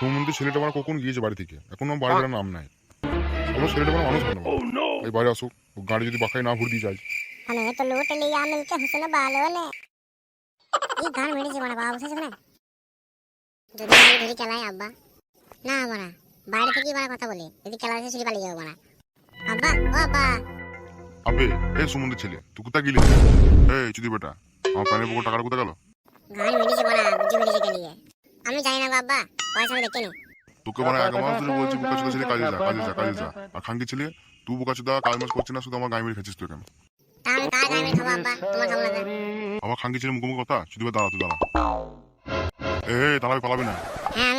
সৌমন্দির ছেলেটা মানে কখন গিয়েছে বাড়ি থেকে এখনো বাড়ি ফেরার নাম নাই আমার ছেলেটা মানে মানুষ হয় না এই বাড়ি আসুক ও গাড়ি যদি বাঁকায় না ঘুরে দিয়ে যায় हमें तो लूट लिया मिलके हुसन बालों ने ये গান মেরেছে মানে বাবা বসেছে মানে যদি আমি ধরে চালাই আব্বা না মানে বাইরে থেকে মানে কথা বলি যদি খেলা আছে ছুটি পালিয়ে যাবো মানে আব্বা ও আব্বা আবে এ সুমন্দির ছেলে তুই কোথায় গেলি এই চুদি বেটা আমার প্যানের পকেট টাকাটা কোথায় গেল গান মেরেছে মানে বুঝে মেরেছে গেলিয়ে আমি জানি না বাবা পয়সা দেখে নি তোকে মানে এক মাস ধরে বলছি বোকা ছেলে কাজে যা কাজে যা কাজে যা। আর খাঙ্কি ছেলে তুই বোকা চোদা কাজ মাস করছিস না শুধু আমার গায়ে মেরে তুই কেন তা কার গায়ে মেরে খাব আব্বা? তোমার খাব না আমার খাঙ্কি ছেলে মুখোমুখি কথা? চুদি দাঁড়া তুই দাঁড়া। এ দাঁড়াবি পালাবি না। হ্যাঁ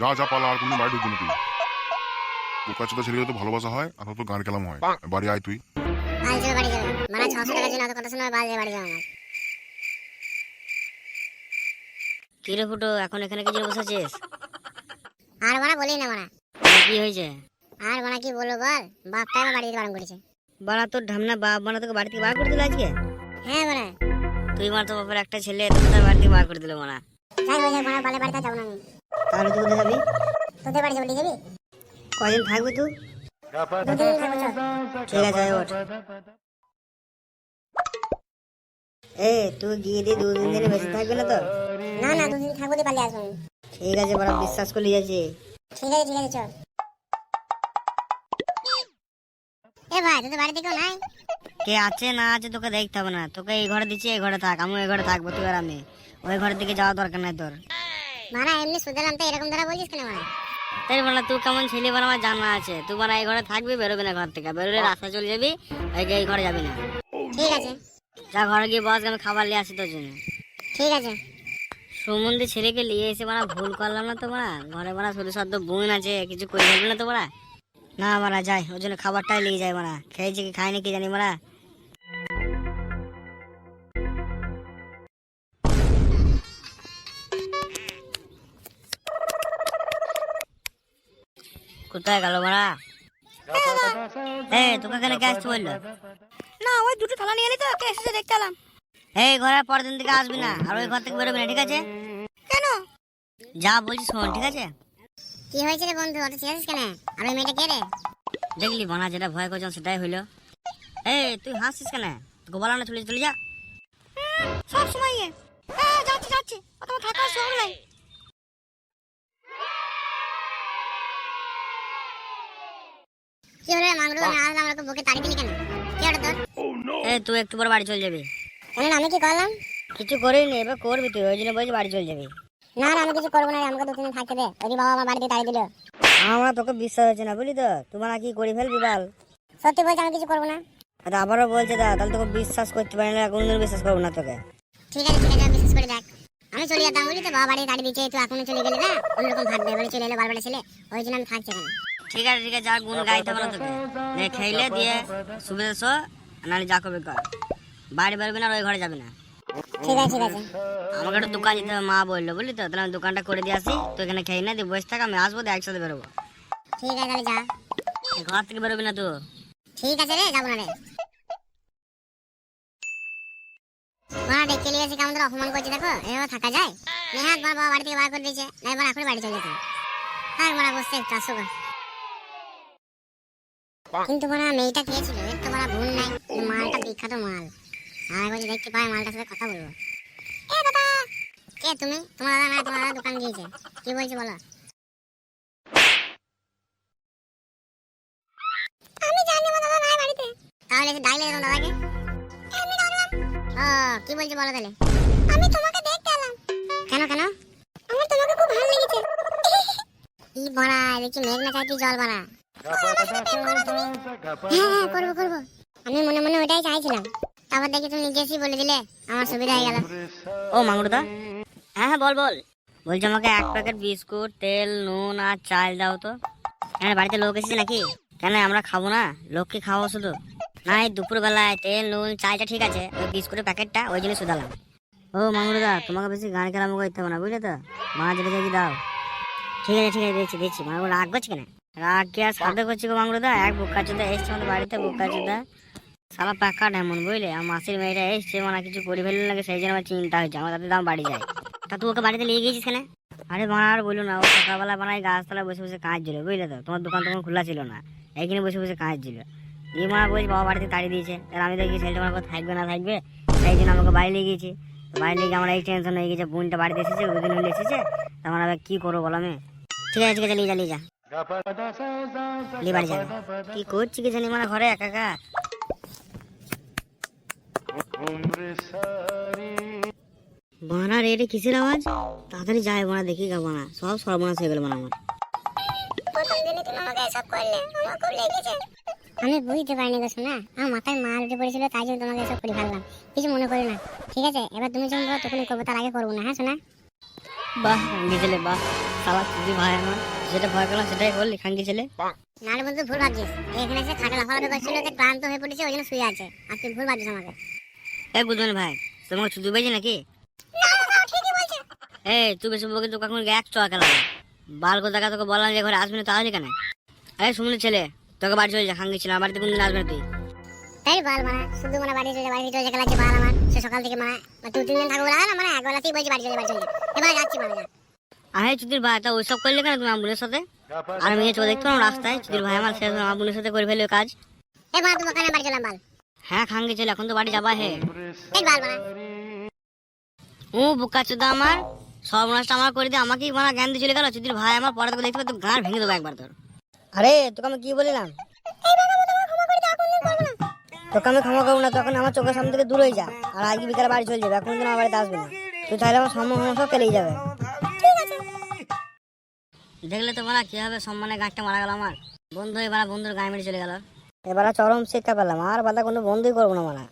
যা যা পালা আর কোনো বাড়ি ঢুকবি না তুই। বোকা চোদা ছেলে তো ভালোবাসা হয় আর তো গান খেলাম হয়। বাড়ি আয় তুই। বাড়ি যাবে মানে ছশো টাকার জন্য অত কথা শোনা বাল যাবে বাড়ি যাবে কিরে ফুটো এখন এখানে কি জন্য বসেছিস? আর মানে বলি না মানে কি হয়েছে? আর মানে কি বলব বল? বাপটা আমার বাড়িতে বারণ করেছে। বাড়া তোর ঢামনা বাপ মানে তোকে বাড়ি থেকে বার করে দিল আজকে? হ্যাঁ মানে তুই মার তো বাপের একটা ছেলে তোকে তার বাড়ি থেকে বার করে দিল মানা যাই যাক মানে বালে বাড়িতে যাব না আমি। তাহলে তুই কোথায় যাবি? তোদের বাড়ি যাব যাবি? কদিন থাকবি তুই? চল। ঠিক আছে ওঠ। এ তুই গিয়ে দিয়ে দুদিন দিনে বেশি থাকবি না তো? না না দুদিন থাকব দিয়ে পালিয়ে আসব আমি। ঠিক আছে বড় বিশ্বাস করে যাচ্ছি। ঠিক আছে ঠিক আছে চল। এ ভাই তোদের বাড়িতে কেউ নাই? কে আছে না আছে তোকে দেখতে হবে না। তোকে এই ঘরে দিচ্ছি এই ঘরে থাক আমি এই ঘরে থাকব তুই আর আমি। ওই ঘরের দিকে যাওয়া দরকার নাই তোর। মারা এমনি সুদালাম তো এরকম ধারা বলছিস কেন মারা? তাই বলা তুই কেমন ছেলে বলে আমার জানা আছে। তুই বলা এই ঘরে থাকবি বেরোবি না ঘর থেকে। বেরোলে রাস্তা চলে যাবি ওই এই ঘরে যাবি না। ঠিক আছে। যা ঘরে গিয়ে বস আমি খাবার নিয়ে আসি তোর জন্য। ঠিক আছে। সুমন্দির ছেলেকে নিয়ে এসে মারা ভুল করলাম না তো মারা ঘরে মারা শরীর সদ্য বোন আছে কিছু করে ফেলবি না তো মারা না মারা যাই ওর জন্য খাবারটাই নিয়ে যায় মারা খেয়েছে কি খায়নি কি জানি মারা কোথায় গেল মারা এ তোকে এখানে কে আসতে বলল? না ওই দুটো থালা নিয়ে এলি তো কে এসেছে দেখতে এলাম। এই ঘরে পরের দিন থেকে আসবি না আর ওই ঘর থেকে বেরোবি না ঠিক আছে? কেন? যা বলছি শোন ঠিক আছে? কি হয়েছে রে বন্ধু অত চেয়েছিস কেন? আর ওই মেয়েটা কে রে? দেখলি বানা যেটা ভয় করছেন সেটাই হইল। এই তুই হাসছিস কেন? তোকে বলা না চলে চলে যা। সব সময় হ্যাঁ যাচ্ছি যাচ্ছি। অত থাকার সময় নাই কি হলো মাংরু আমি আসলাম আমাকে বুকে তাড়ি দিলি কেন? কি ওটা তোর? এই তুই একটু পর বাড়ি চলে যাবি। কেন আমি কি করলাম? কিছু করিনি এবার করবি তুই ওই জন্য বলছি বাড়ি চলে যাবি। না না আমি কিছু করব না আমাকে দু তিন থাকতে দে। ওই বাবা আমার বাড়িতে তাড়ি দিল। আমার তোকে বিশ্বাস হচ্ছে না বুঝলি তো? তোমার কি করে ফেলবি বল? সত্যি বলছি আমি কিছু করব না। আর আবারও বলছে দা তাহলে তোকে বিশ্বাস করতে পারি না কোনদিন বিশ্বাস করব না তোকে। ঠিক আছে ঠিক আছে বিশ্বাস করে দেখ। আমি চলে যেতাম বুঝলি তো? বাবা বাড়ি তাড়ি দিচ্ছে তুই এখনও চলে গেলি না? অন্যরকম থাকবে বলে চলে এলো বারবার ছেলে। ওই জন্য আমি থাকছি এখানে। ঠিক আছে ঠিক আছে যা গুণ গাইতে না তোকে। খেলে দিয়ে সুবিধা শো নাহলে যা করবি কর। বাড়ি বেরোবি না ওই ঘরে যাবি না। ঠিক আছে ঠিক আছে। আমাকে একটা দোকান যেতে মা বলল বুঝলি তো? তাহলে আমি দোকানটা করে দিয়ে আসি তুই এখানে খেয়ে না দিয়ে বসে থাক আমি আসব দিয়ে একসাথে বেরোবো। ঠিক আছে তাহলে যা। ঘর থেকে বেরোবি না তুই? ঠিক আছে রে যাব না রে। মা ডেকে নিয়ে এসে কেমন ধরে অপমান করছে দেখো। এভাবে থাকা যায়? নেহাত তোমার বাবা বাড়ি থেকে বার করে দিয়েছে না এবার এখন বাড়ি চলে যেতাম হ্যাঁ মারা বসছে একটু আসো কিন্তু মারা মেয়েটা কে ছিল এর তো মারা ভুল নাই মালটা বিখ্যাত মাল। আর বলছি দেখতে পাই মালটার সাথে কথা বলব। এ দাদা! কে তুমি? তোমার দাদা তোমার দাদা দোকান গিয়েছে। কি বলছো বলো? আমি জানি আমার দাদা নাই বাড়িতে। তাহলে এসে ডাইলে তোমার দাদাকে? আমি ডাকলাম ও, কি বলছো বলো তাহলে? আমি তোমাকে দেখতে এলাম। কেন কেন? আমার তোমাকে খুব ভালো লেগেছে। ই বড়া দেখি মেঘ না চাইতে জল বড়া। হ্যাঁ হ্যাঁ করব করব। আমি মনে মনে ওটাই চাইছিলাম। তারপর দেখি তুমি নিজে বলে দিলে, আমার সুবিধা হয়ে গেল। ও মাংরুদা হ্যাঁ হ্যাঁ বল বল। বলছি আমাকে এক প্যাকেট বিস্কুট, তেল, নুন আর চাল দাও তো। কেন বাড়িতে লোক এসেছে নাকি? কেন, আমরা খাব না? লোককে খাওয়াবো শুধু। না, এই দুপুর বেলায় তেল, নুন, চালটা ঠিক আছে, ওই বিস্কুটের প্যাকেটটা ওই জন্য শুধালাম। ও মাংরুদা তোমাকে বেশি গান খেলাম করতে হবে না, বুঝলে তো? মা যেটা চাইছি দাও। ঠিক আছে ঠিক আছে, দিচ্ছি দিচ্ছি। মাংরু রাগ করছি কেন? রাগ কি আর সাথে করছি গো মাংরুদা এক বোকা চোদা এসছে আমাদের বাড়িতে বোকা চোদা সালা পাকা এমন বুঝলে? আমার মাসির মেয়েটা এসছে মানে কিছু করে ফেললে নাকি সেই জন্য আমার চিন্তা হয়েছে। আমার তাদের দাম বাড়ি যায়। তা তুই ওকে বাড়িতে নিয়ে গিয়েছিস কেন? আরে বানা আর বলল না, ও সকালবেলা বানায় গাছতলায় বসে বসে কাজ ছিল বুঝলে তো? তোমার দোকান তখন খোলা ছিল না। এইখানে বসে বসে কাজ ছিল দিয়ে মা বলছি, বাবা বাড়িতে তাড়িয়ে দিয়েছে। তাহলে আমি দেখি ছেলেটা আমার থাকবে, না থাকবে, সেই জন্য আমাকে বাইরে নিয়ে গিয়েছি। বাইরে নিয়ে গিয়ে আমার এই টেনশন হয়ে গেছে বোনটা বাড়িতে এসেছে দুদিন হলে এসেছে। তো আমার আবার কি করব বলো আমি ঠিক আছে ঠিক আছে, নিয়ে যা নিয়ে যা। বাড়ি কি করছি কি জানি মানে ঘরে, একা একা? বানা রে এটা কিসের আওয়াজ? তাড়াতাড়ি যায় বানা দেখি গা বানা সব সর্বনাশ হয়ে গেল বানা আমার। আমি বুঝতে পারিনি গো শোনা আমার মাথায় মাল উঠে পড়েছিল তাই জন্য তোমাকে এসব করে ফেললাম কিছু মনে করো না। ঠিক আছে এবার তুমি যখন বলো তখনই করব তার আগে করব না হ্যাঁ শোনা বাহ খাঙ্গি ছেলে বাহ। সালা তুই ভাই আমার। যেটা ভয় করলাম সেটাই বললি খাঙ্গি ছেলে। না রে বন্ধু ভুল ভাবছিস। এখানে এসে খাটে লাফালাফি করছিল যে ক্লান্ত হয়ে পড়েছে ওই জন্য শুয়ে আছে। আর তুই ভুল ভাবছিস আমাকে। এ বুঝবেন ভাই তোমাকে নাকি? এই তুই বেশি বকে তো কখন এক বাল তোকে যে ঘরে আসবি না তাহলে কেন? এই শুনলি ছেলে তোকে বাড়ি চলে যা খাঙ্গি ছিল আমার কোনদিন আসবে না তুই? তাই বাল মানে শুধু মানে বাড়ি চলে বাড়ি চলে বাল আমার সে সকাল থেকে মানে তুই তিন দিন থাকব না মানে একবেলাতেই বলছি বাড়ি চলে বাড়ি চলে এবার যাচ্ছি মানে যা। আরে চুদির ভাই তা ওইসব করলে কেন তুমি সাথে? আর আমি চলে দেখতে রাস্তায় চুদির ভাই আমার শেষ সাথে করে ফেলবে কাজ। এই মানে তুমি ওখানে বাড়ি চলাম বাল। হ্যাঁ খাঙ্গি ছেলে এখন তো বাড়ি যাবা হে। এই বাল ও বোকা চোদা আমার। সর্বনাশটা আমার করে দিয়ে আমাকেই মানা জ্ঞান দিয়ে চলে গেল। চুদির ভাই আমার পরে তোকে দেখতে পাই তো গাঁড় ভেঙে দেবো একবার তোর। আরে তোকে আমি কি বলিলাম? তোকে আমি ক্ষমা করব না তখন আমার চোখের সামনে থেকে দূর হয়ে যা। আর আজকে বিকালে বাড়ি চলে যাবে এখন দিন আমার বাড়িতে আসবে না। তুই তাহলে আমার সম্মান সব কেলেই যাবে। দেখলে তো মারা কীভাবে সম্মানে গাঁটটা মারা গেল আমার। বন্ধু এবার বন্ধুর গায়ে মেরে চলে গেল। এবার চরম শিক্ষা পেলাম আর বাদা কোনো বন্ধই করব না মারা